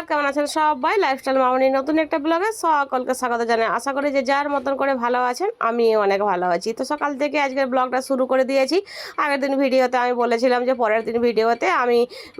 নমস্কার, কেমন আছেন সবাই? লাইফস্টাইল মামনি নতুন একটা ব্লগে সকলকে স্বাগত জানাই। আশা করি যে যার মতন করে ভালো আছেন আমি অনেক ভালো আছি। তো সকাল থেকে আজকের ব্লগটা শুরু করে দিয়েছি। আগের দিন ভিডিওতে আমি বলেছিলাম যে পরের দিন ভিডিওতে আমি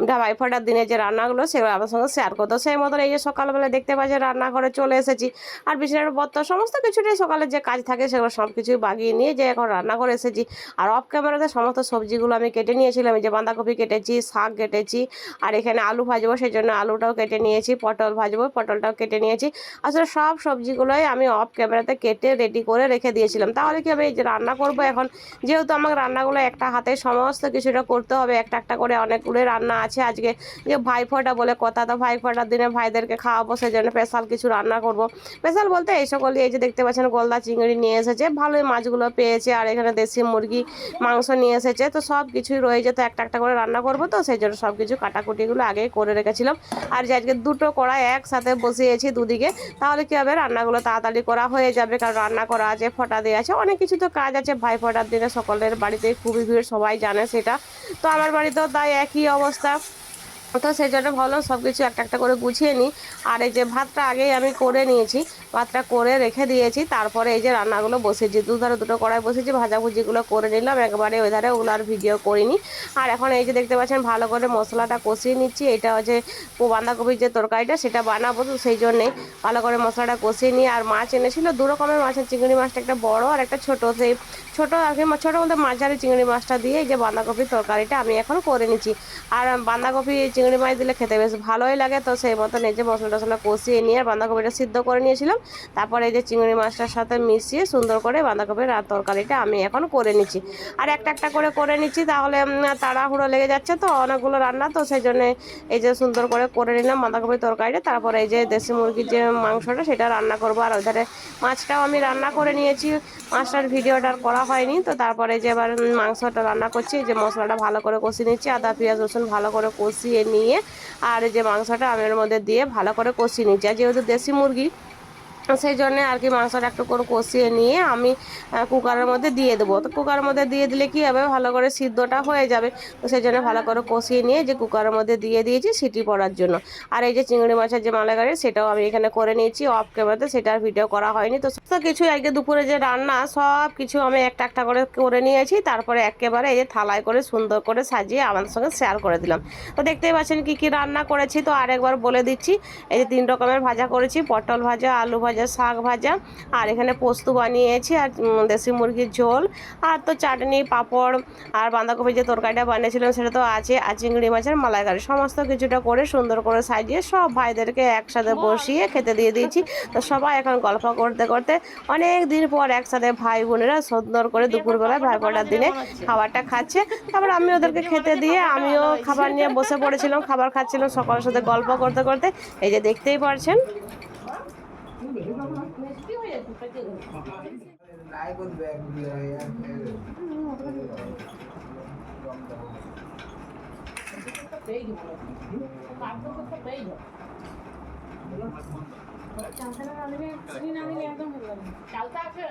ঢাবাই ফাটার দিনে যে রান্নাগুলো, সেগুলো আপনার সঙ্গে শেয়ার করতো সেই মতন এই যে সকালবেলা দেখতে পাচ্ছি রান্নাঘরে চলে এসেছি। আর বিছানার পত্র সমস্ত কিছুটাই সকালে যে কাজ থাকে, সেগুলো সব কিছুই বাগিয়ে নিয়ে যে এখন রান্না করে এসেছি। আর অফ ক্যামেরাতে সমস্ত সবজিগুলো আমি কেটে নিয়েছিলাম যে বাঁধাকপি কেটেছি, শাক কেটেছি, আর এখানে আলু ভাজবো সেই জন্য আলুটাও কেটে নিয়েছি, পটল ভাজবো, পটলটাও কেটে নিয়েছি। আসলে সব সবজিগুলোই আমি অফ ক্যামেরাতে কেটে রেডি করে রেখে দিয়েছিলাম। তাহলে কি হবে এই যে রান্না করব এখন, যেহেতু আমাকে রান্নাগুলো একটা হাতে সমস্ত কিছুটা করতে হবে, একটা একটা করে অনেকগুলোই রান্না আছে। আজকে যে ভাইফোঁটা বলে কথা, তো ভাইফোঁটার দিনে ভাইদেরকে খাওয়াবো সেই জন্য স্পেশাল কিছু রান্না করব। স্পেশাল বলতে এই সকল এই যে দেখতে পাচ্ছেন, গলদা চিংড়ি নিয়ে এসেছে। ভালোই মাছগুলো পেয়েছে, আর এখানে দেশি মুরগি, মাংস নিয়ে এসেছে। তো সব কিছুই রয়েছে তো একটা একটা করে রান্না করব তো সেই জন্য সব কিছু কাটাকুটিগুলো আগেই করে রেখেছিলাম। আর যে আজকে দুটো কড়াই একসাথে বসিয়েছি দুদিকে, তাহলে কী হবে? রান্নাগুলো তাড়াতাড়ি করা হয়ে যাবে, কারণ রান্না করা আছে, ফটা দিয়ে আছে, অনেক কিছু তো কাজ আছে। ভাই, ফটার দিনে সকলের বাড়িতে খুবই ভিড়, সবাই জানে সেটা। তো আমার বাড়িতেও তাই একই অবস্থা। তো সেই জন্য ভালো সব কিছু একটা একটা করে গুছিয়ে নিই। আর এই যে ভাতটা আগেই আমি করে নিয়েছি ভাতটা করে রেখে দিয়েছি তারপরে এই যে রান্নাগুলো বসেছি দুধারে দুটো কড়াই বসেছি ভাজাভুজিগুলো করে নিলাম একবারে ওই ধারে ওগুলো আর ভিডিও করিনি। আর এখন এই যে দেখতে পাচ্ছেন ভালো করে মশলাটা কষিয়ে নিচ্ছি এটা হচ্ছে বাঁধাকপির যে তরকারিটা সেটা বানাবো তো সেই জন্যেই ভালো করে মশলাটা কষিয়ে নিয়ে আর মাছ এনেছিল দু রকমের মাছ আছে, চিংড়ি মাছটা একটা বড় আর একটা ছোট সেই ছোটো আর কি ছোটো মধ্যে মাঝারি চিংড়ি মাছটা দিয়ে এই যে বাঁধাকপির তরকারিটা আমি এখন করে নিচ্ছি। আর বাঁধাকপি চিংড়ি মাছ দিলে খেতে বেশ ভালোই লাগে। তো সেই মতন এই যে মশলা টশলা কষিয়ে নিয়ে বাঁধাকপিটা সিদ্ধ করে নিয়েছিলাম। তারপরে এই যে চিংড়ি মাছটার সাথে মিশিয়ে সুন্দর করে বাঁধাকপির আর তরকারিটা আমি এখন করে নিচ্ছি। আর একটা একটা করে করে নিচ্ছি তাহলে তাড়াহুড়ো লেগে যাচ্ছে তো অনেকগুলো রান্না। তো সেই জন্যে এই যে সুন্দর করে করে নিলাম বাঁধাকপির তরকারিটা। তারপরে এই যে দেশি মুরগির যে মাংসটা সেটা রান্না করব। আর ওইধারে মাছটাও আমি রান্না করে নিয়েছি। মাছটার ভিডিওটা করা হয়নি। তো তারপরে যে এবার মাংসটা রান্না করছি। এই যে মশলাটা ভালো করে কষিয়ে নিচ্ছি। আদা, পেঁয়াজ, রসুন ভালো করে কষিয়ে নিয়ে আর যে মাংসটা আমি এর মধ্যে দিয়ে ভালো করে কষিয়ে নিচ্ছি। আর যেহেতু দেশি মুরগি সেই জন্যে আর কি মাংসটা একটু করে কষিয়ে নিয়ে আমি কুকারের মধ্যে দিয়ে দেবো। তো কুকারের মধ্যে দিয়ে দিলে কি হবে? ভালো করে সিদ্ধটা হয়ে যাবে। তো সেই জন্য ভালো করে কষিয়ে নিয়ে যে কুকারের মধ্যে দিয়ে দিয়েছি সিটি পড়ার জন্য। আর এই যে চিংড়ি মাছের যে মালাগাড়ি সেটাও আমি এখানে করে নিয়েছি। অফ ক্যামেরাতে সেটার ভিডিও করা হয়নি। তো সমস্ত কিছু আজকে দুপুরে যে রান্না, সব কিছু আমি একটা একটা করে করে নিয়েছি। তারপরে একেবারে এই যে থালায় করে সুন্দর করে সাজিয়ে আমাদের সঙ্গে শেয়ার করে দিলাম। তো দেখতেই পাচ্ছেন কি কি রান্না করেছি। তো আরেকবার বলে দিচ্ছি, এই যে তিন রকমের ভাজা করেছি। পটল ভাজা, আলু ভাজা শাক ভাজা, আর এখানে পোস্ত বানিয়েছি, আর দেশি মুরগির ঝোল, আর তো চাটনি, পাঁপড়, আর বাঁধাকপি যে তরকারিটা বানিয়েছিলাম সেটা তো আছে, আর চিংড়ি মাছের মালাইকারি। সমস্ত কিছুটা করে সুন্দর করে সাজিয়ে সব ভাইদেরকে একসাথে বসিয়ে খেতে দিয়ে দিয়েছি। তো সবাই এখন গল্প করতে করতে অনেক দিন পর একসাথে ভাই বোনেরা সুন্দর করে দুপুরবেলায় ভাই ফোটার দিনে খাবারটা খাচ্ছে। তারপর আমি ওদেরকে খেতে দিয়ে আমিও খাবার নিয়ে বসে পড়েছিলাম, খাবার খাচ্ছিলাম, সকলের সাথে গল্প করতে করতে। এই যে দেখতেই পারছেন চালটা না দিলে একদম ভালো লাগে চালটা আছে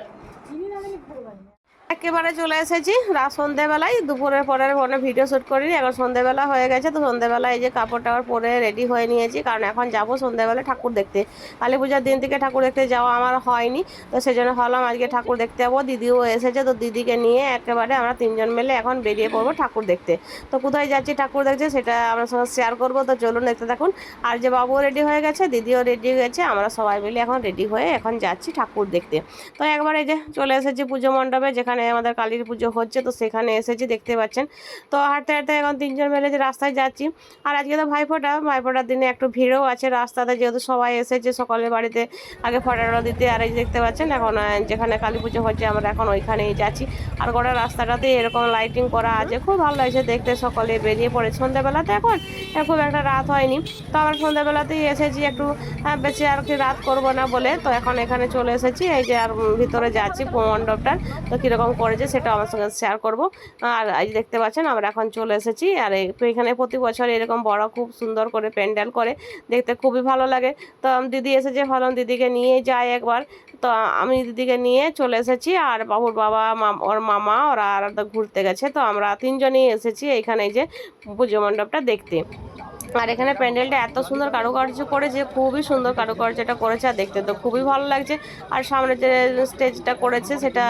চিনি না দিলে ভালো লাগে একেবারে চলে এসেছি। রাত সন্ধেবেলায়, দুপুরের পরের ফোনে ভিডিও শ্যুট করিনি, এখন সন্ধেবেলা হয়ে গেছে, তো সন্ধেবেলা এই যে কাপড় টাপড় পরে রেডি হয়ে নিয়েছি, কারণ এখন যাব সন্ধেবেলা ঠাকুর দেখতে। কালী পূজার দিন থেকে ঠাকুর দেখতে যাওয়া আমার হয়নি, তো সেই জন্য ভাবলাম আজকে ঠাকুর দেখতে যাব, দিদিও এসেছে, তো দিদিকে নিয়ে একেবারে আমরা তিনজন মিলে এখন বেরিয়ে পড়ব ঠাকুর দেখতে। তো কোথায় যাচ্ছি ঠাকুর দেখতে সেটা আমরা সঙ্গে শেয়ার করব, তো চলুন দেখতে থাকুন। আর যে বাবুও রেডি হয়ে গেছে, দিদিও রেডি হয়ে গেছে, আমরা সবাই মিলে এখন রেডি হয়ে এখন যাচ্ছি ঠাকুর দেখতে। তো একবার এই যে চলে এসেছি পুজো মণ্ডপে, যেখানে আমাদের কালীর পুজো হচ্ছে, তো সেখানে এসেছি, দেখতে পাচ্ছেন। তো হাঁটতে হাঁটতে এখন তিনজন মিলে যে রাস্তায় যাচ্ছি। আর আজকে তো ভাইফোঁটা, ভাইফোঁটার দিনে একটু ভিড়ও আছে রাস্তাতে, যেহেতু সবাই এসেছে সকলের বাড়িতে আগে ফটাটা দিতে। আর এই দেখতে পাচ্ছেন, এখন যেখানে কালী পুজো হচ্ছে, আমরা এখন ওইখানেই যাচ্ছি। আর গোটা রাস্তাটাতে এরকম লাইটিং করা আছে, খুব ভালো লাগছে দেখতে সকলে বেরিয়ে পড়ে। সন্ধ্যাবেলাতে এখন এখন খুব একটা রাত হয়নি। তো আমরা সন্ধ্যাবেলাতেই এসেছি একটু বেশি আর কি রাত করব না বলে। তো এখন এখানে চলে এসেছি, এই যে আর ভিতরে যাচ্ছি মণ্ডপটার। তো কীরকম কীরকম করেছে সেটা আমার সঙ্গে শেয়ার করব। আর আজ দেখতে পাচ্ছেন, আমরা এখন চলে এসেছি। আর এখানে প্রতি বছর এরকম বড় খুব সুন্দর করে প্যান্ডেল করে, দেখতে খুবই ভালো লাগে। তো দিদি এসেছে, ভাবলাম দিদিকে নিয়ে যাই একবার। তো আমি দিদিকে নিয়ে চলে এসেছি, আর বাবুর বাবা ওর মামা, ওরা আর ঘুরতে গেছে। তো আমরা তিনজনই এসেছি এইখানে যে পুজো মণ্ডপটা দেখতে। আর এখানে প্যান্ডেলটা এত সুন্দর কারুকার্য করেছে খুবই সুন্দর কারুকার্যটা করেছে, আর দেখতে তো খুবই ভালো লাগছে। আর সামনে যে স্টেজটা করেছে সেটা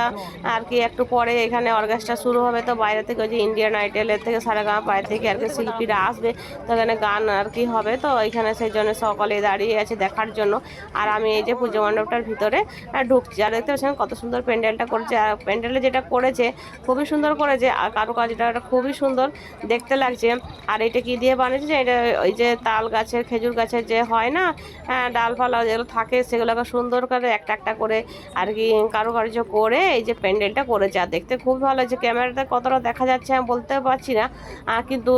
আর কি একটু পরে এখানে অর্কেস্ট্রা শুরু হবে, তো বাইরে থেকে ওই যে ইন্ডিয়ান আইডলের থেকে সারেগামা বাইরে থেকে আর কি শিল্পীরা আসবে, তো এখানে গান আর কি হবে, তো এখানে সেই জন্য সকলে দাঁড়িয়ে আছে দেখার জন্য। আর আমি এই যে পুজো মণ্ডপটার ভিতরে ঢুকছি। আর দেখতে পাচ্ছেন কত সুন্দর প্যান্ডেলটা করেছে। আর প্যান্ডেলে যেটা করেছে, খুবই সুন্দর করেছে, আর কারুকাজটা খুবই সুন্দর, দেখতে লাগছে। আর এটা কি দিয়ে বানিয়েছে এটা ওই যে তাল গাছের খেজুর গাছের যে হয় না হ্যাঁ, ডালপালা যেগুলো থাকে সেগুলোকে সুন্দর করে একটা একটা করে আর কি কারুকার্য করে এই যে প্যান্ডেলটা করেছে। আর দেখতে খুব ভালো লাগছে ক্যামেরাতে কতটা দেখা যাচ্ছে আমি বলতে পারছি না। কিন্তু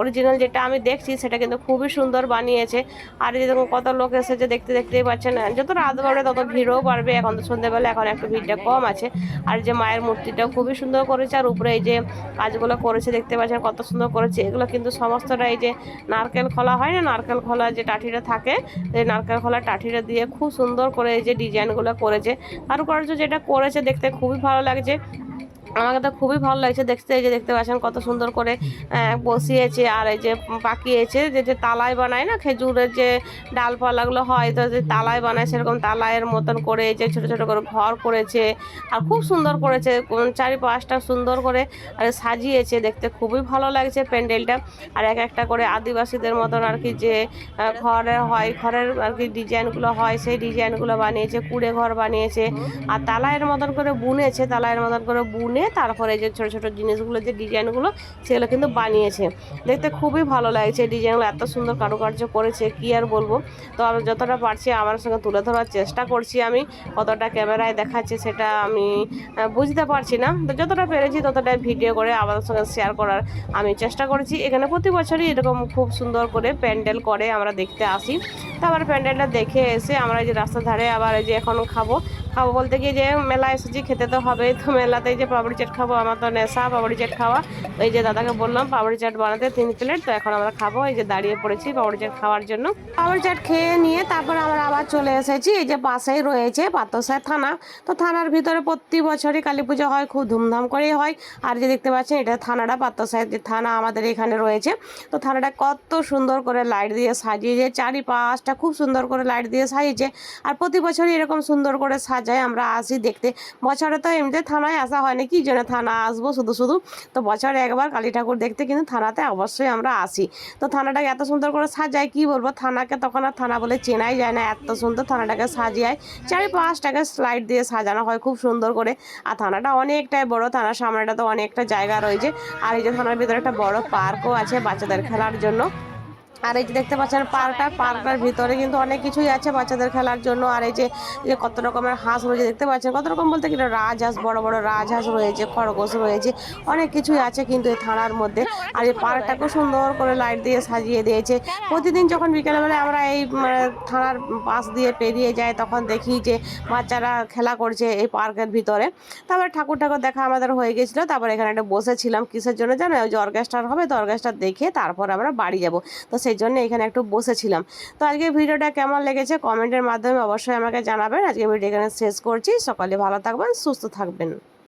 অরিজিনাল যেটা আমি দেখছি সেটা কিন্তু খুবই সুন্দর বানিয়েছে। আর যে কত লোক এসেছে দেখতে দেখতেই পাচ্ছেন যত রাত বাড়বে তত ভিড়ও বাড়বে। এখন তো সন্ধ্যেবেলা এখন একটু ভিড়টা কম আছে। আর যে মায়ের মূর্তিটাও খুবই সুন্দর করেছে। আর উপরে এই যে কাজগুলো করেছে দেখতে পাচ্ছেন কত সুন্দর করেছে। এগুলো কিন্তু সমস্তটা এই যে নারকেল খোলা হয় না, নারকেল খোলা যে টাঠিটা থাকে, এই নারকেল খোলা টাঠিটা দিয়ে খুব সুন্দর করে এই যে ডিজাইনগুলো করেছে। কারুকার্য যেটা করেছে দেখতে খুবই ভালো লাগছে। আমাকে তো খুবই ভালো লাগছে দেখতে, এই যে দেখতে পাচ্ছেন কত সুন্দর করে বসিয়েছে আর এই যে পাকিয়েছে, যে যে তালায় বানায় না, খেজুরের যে ডালপালাগুলো হয়, তো যে তালায় বানায়, সেরকম তালায়ের মতন করে যে ছোটো ছোটো করে ঘর করেছে, আর খুব সুন্দর করেছে চারিপাশটা সুন্দর করে, আর সাজিয়েছে দেখতে, খুবই ভালো লাগছে প্যান্ডেলটা, আর এক একটা করে আদিবাসীদের মতন আর কি যে ঘরে হয়, ঘরের আর কি ডিজাইনগুলো হয়, সেই ডিজাইনগুলো বানিয়েছে, কুড়ে ঘর বানিয়েছে, আর তালায়ের মতন করে বুনেছে তালায়ের মতন করে বুনে তারপরে যে ছোট ছোট জিনিসগুলো, যে ডিজাইনগুলো, সেগুলো কিন্তু বানিয়েছে। দেখতে খুবই ভালো লাগছে ডিজাইনগুলো, এত সুন্দর কারুকার্য করেছে, কি আর বলব? তো আমি যতটা পারছি আমার সঙ্গে তুলে ধরার চেষ্টা করছি আমি, কতটা ক্যামেরায় দেখাচ্ছে সেটা আমি বুঝতে পারছি না। তো যতটা পেরেছি ততটাই ভিডিও করে আমাদের সঙ্গে শেয়ার করার আমি চেষ্টা করেছি। এখানে প্রতি বছরই এরকম খুব সুন্দর করে প্যান্ডেল করে আমরা দেখতে আসি। তো আবার প্যান্ডেলটা দেখে এসে আমরা এই যে রাস্তার ধারে আবার এই যে এখন খাব খাব বলতে গিয়ে যে মেলা এসেছি, খেতে তো হবে তো মেলাতে যে পাপড়ি চাট খাব, আমার তো নেশা পাপড়ি চাট খাওয়া। এই যে দাদাকে বললাম, পাপড়ি চাট বানাতে তিন প্লেট, তো এখন আমরা খাব। এই যে দাঁড়িয়ে পড়েছি পাপড়ি চাট খাওয়ার জন্য। পাপড়ি চাট খেয়ে নিয়ে তারপর আমরা আবার চলে এসেছি। এই যে পাশেই রয়েছে পাতসায় থানা। তো থানার ভিতরে প্রতি বছরই কালী পুজো হয়, খুব ধুমধাম করেই হয়। আর যে দেখতে পাচ্ছেন, এটা থানাটা, পাতসায় যে থানা আমাদের এখানে রয়েছে। তো থানাটা কত সুন্দর করে লাইট দিয়ে সাজিয়েছে, চারিপাশটা খুব সুন্দর করে লাইট দিয়ে সাজিয়েছে। আর প্রতি বছরই এরকম সুন্দর করে সাজায় আমরা আসি দেখতে। বছরে তো এমনিতে থানায় আসা হয় না, কি জন্য থানা আসব শুধু শুধু। তো বছরে একবার কালী ঠাকুর দেখতে কিন্তু থানাতে অবশ্যই আমরা আসি। তো থানাটাকে এত সুন্দর করে সাজায়, কি বলব? থানাকে তখন আর থানা বলে চেনাই যায় না, এত সুন্দর থানাটাকে সাজিয়ায়। চারিপাশটাকে স্লাইড দিয়ে সাজানো হয় খুব সুন্দর করে। আর থানাটা অনেকটাই বড়, থানার সামনেটা তো অনেকটা জায়গা রয়েছে। আর এই যে থানার ভিতরে একটা বড় পার্কও আছে বাচ্চাদের খেলার জন্য। আর এই যে দেখতে পাচ্ছেন পার্কটা পার্কটার ভিতরে কিন্তু অনেক কিছুই আছে বাচ্চাদের খেলার জন্য। আর এই যে যে কত রকমের হাঁস রয়েছে দেখতে পাচ্ছেন? কত রকম বলতে কি রাজহাঁস বড় বড় রাজহাঁস রয়েছে খরগোশ রয়েছে অনেক কিছুই আছে কিন্তু এই থানার মধ্যে। আর এই পার্কটাকেও সুন্দর করে লাইট দিয়ে সাজিয়ে দিয়েছে। প্রতিদিন যখন বিকেলবেলা আমরা এই থানার পাশ দিয়ে পেরিয়ে যাই তখন দেখি যে বাচ্চারা খেলা করছে এই পার্কের ভিতরে। তারপরে ঠাকুর ঠাকুর দেখা আমাদের হয়ে গেছিল। তারপর এখানে একটা বসেছিলাম। কিসের জন্য জানো? ওই যে অর্কেস্ট্রার হবে তো অর্কেস্ট্রা দেখে তারপর আমরা বাড়ি যাব। তো সেই জন্য এখানে একটু বসেছিলাম। তো আজকে ভিডিওটা কেমন লেগেছে কমেন্টের মাধ্যমে অবশ্যই আমাকে জানাবেন। আজকে ভিডিও এখানে শেষ করছি। সকালে ভালো থাকবেন, সুস্থ থাকবেন।